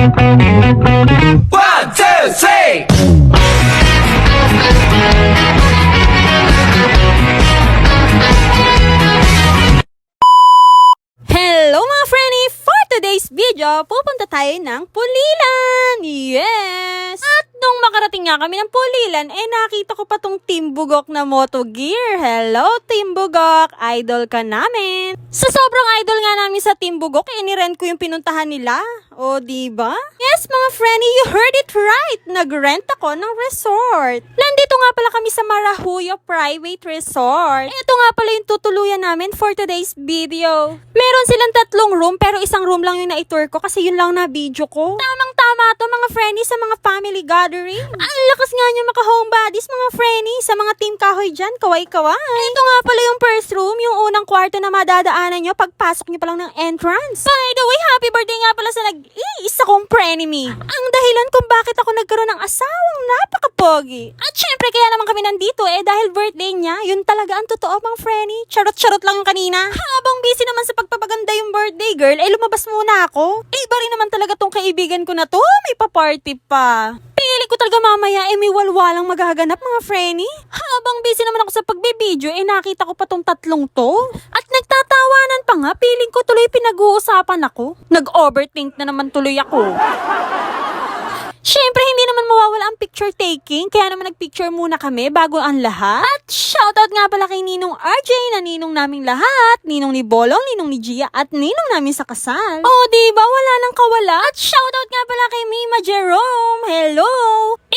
One, two, three. Today's video, pupunta tayo ng Pulilan! Yes! At nung makarating nga kami ng Pulilan, eh nakita ko pa tong Team Bugok na Moto Gear. Hello Team Bugok! Idol ka namin! Sa sobrang idol nga namin sa Team Bugok, eh nirent ko yung pinuntahan nila. O, di ba? Yes, mga friendly, you heard it right! Nag-rent ako ng resort. Nandito nga pala kami sa Marahuyo Private Resort. Ito nga pala yung tutuluyan namin for today's video. Meron silang tatlong room, pero isang room lang yung na-tour ko kasi yun lang na video ko. Tamang-tama to, mga friendly, sa mga family gathering. Ang lakas nga niya maka-homebodies, mga friendly, sa mga team kahoy dyan, kaway-kaway. Ito nga pala yung first room, yung unang kwarto na madadaanan nyo pagpasok nyo pa lang ng entrance. By the way, happy birthday nga pala sa kong frenemy. Ang dahilan kung bakit ako nagkaroon ng asawang napakapogi. At syempre, kaya naman kami nandito eh, dahil birthday niya, yun talaga ang totoo bang frenny. Charot-charot lang kanina. Habang busy naman sa pagpapaganda yung birthday girl, eh lumabas muna ako. Eh, iba rin naman talaga tong kaibigan ko na to, may pa-party pa. Pili ko talaga mamaya eh may walwalang maghaganap mga frenny. Habang busy naman ako sa pagbibideo eh nakita ko pa tong tatlong to. At nagtatawanan pa nga, piling ko tuloy pinag-uusapan ako. Nag-overthink na naman tuloy ako. Siyempre, hindi naman mawawala ang picture taking, kaya naman nagpicture muna kami bago ang lahat. At shoutout nga pala kay Ninong RJ na ninong naming lahat, ninong ni Bolong, ninong ni Gia, at ninong namin sa kasal. Oh, di ba wala nang kawala? At shoutout nga pala kay Mima Jerome. Hello!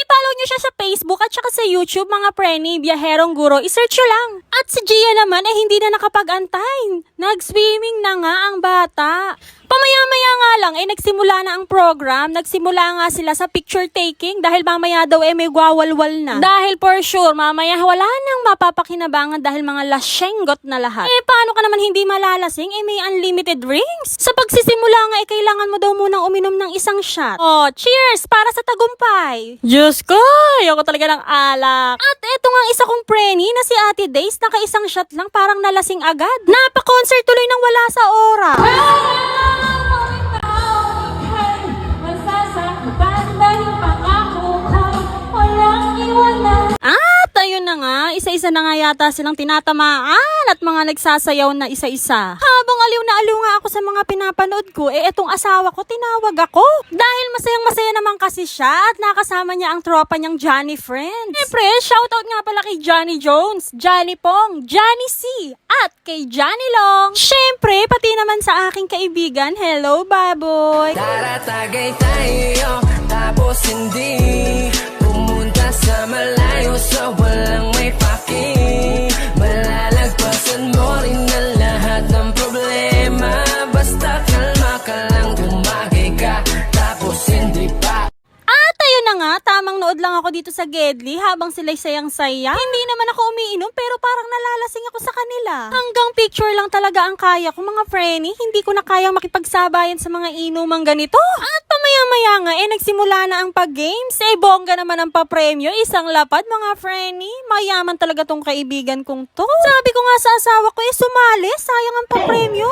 I-follow nyo siya sa Facebook at saka sa YouTube, mga preni, biyaherong guro. I-search nyo lang. At si Gia naman ay hindi na nakapag-antay. Nag-swimming na nga ang bata. Pamaya-maya nga lang, eh nagsimula na ang program. Nagsimula nga sila sa picture taking dahil mamaya daw eh may gwawalwal na. Dahil for sure, mamaya wala nang mapapakinabangan dahil mga lasyenggot na lahat. Eh paano ka naman hindi malalasing? Eh may unlimited drinks. Sa pagsisimula nga eh kailangan mo daw munang uminom ng isang shot. Oh, cheers para sa tagumpay. Diyos ko, ayoko talaga ng alak. At eto nga isa kong preni na si Ate Days, naka isang shot lang parang nalasing agad. Napa-concert tuloy nang wala sa oras. Yata silang tinatamaan at mga nagsasayaw na isa-isa. Habang aliw na aliw nga ako sa mga pinapanood ko, eh etong asawa ko tinawag ako. Dahil masayang masaya naman kasi siya at nakasama niya ang tropa niyang Johnny Friends. Siyempre, shoutout nga pala kay Johnny Jones, Johnny Pong, Johnny C, at kay Johnny Long. Siyempre, pati naman sa aking kaibigan, hello baboy. Taratagay tayo, tapos hindi Pumunta sa malayo sa walang may paki nga, tamang nood lang ako dito sa Gedli habang sila'y sayang-saya. Hindi naman ako umiinom pero parang nalalasing ako sa kanila. Hanggang picture lang talaga ang kaya ko mga frenny. Hindi ko na kayang makipagsabayan sa mga inumang ganito. At pamaya-maya nga eh nagsimula na ang pag-games. Eh bongga naman ang papremyo. Isang lapad mga frenny. Mayaman talaga tong kaibigan kong to. Sabi ko nga sa asawa ko eh sumali. Sayang ang papremyo.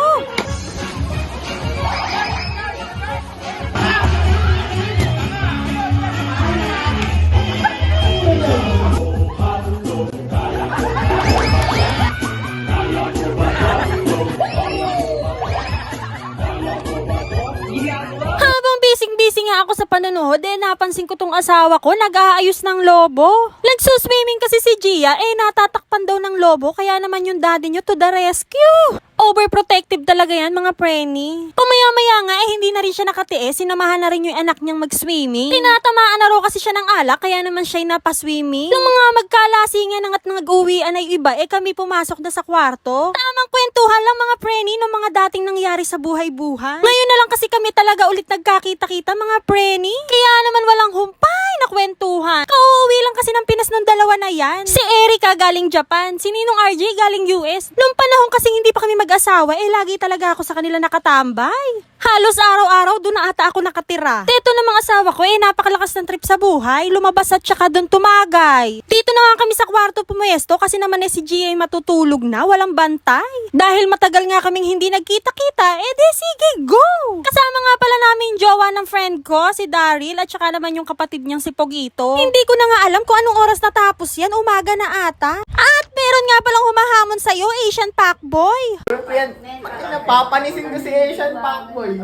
Busy-busy nga ako sa panonood, eh napansin ko tong asawa ko nag-aayos ng lobo. Nagsuswimming kasi si Gia, eh natatakpan daw ng lobo, kaya naman yung daddy nyo to the rescue. Overprotective talaga yan, mga preni. Pamaya-maya nga, eh hindi na rin siya nakatiis, sinamahan na rin yung anak niyang mag-swimming. Tinatamaan na kasi siya ng alak, kaya naman siya'y napaswimming. Yung mga magkalasingan at nag-uwian ay iba, eh kami pumasok na sa kwarto. Tamang kwentuhan lang mga preni ng mga dating nangyari sa buhay-buhay. Ngayon na lang kasi kami talaga ulit nagkakita-kita mga preni. Kaya naman walang humpay na kwentuhan. Kauwi lang kasi ng Pinas nung dalawa na yan. Si Erika galing Japan, si Ninong RJ galing US. Nung panahon kasi hindi pa kami mag mag-asawa, eh lagi talaga ako sa kanila nakatambay. Halos araw-araw doon na ata ako nakatira. Dito namang asawa ko, eh napakalakas ng trip sa buhay. Lumabas at saka doon tumagay. Dito na nga kami sa kwarto pumesto kasi naman eh si Gia matutulog na, walang bantay. Dahil matagal nga kaming hindi nagkita-kita, eh di sige, go! Kasama nga pala namin jowa ng friend ko, si Daryl, at saka naman yung kapatid niyang si Pogito. Hindi ko na nga alam kung anong oras natapos yan, umaga na ata. Meron nga palang humahamon sa'yo, Asian yan. Pag napapanisin ko si Asian Pacboy.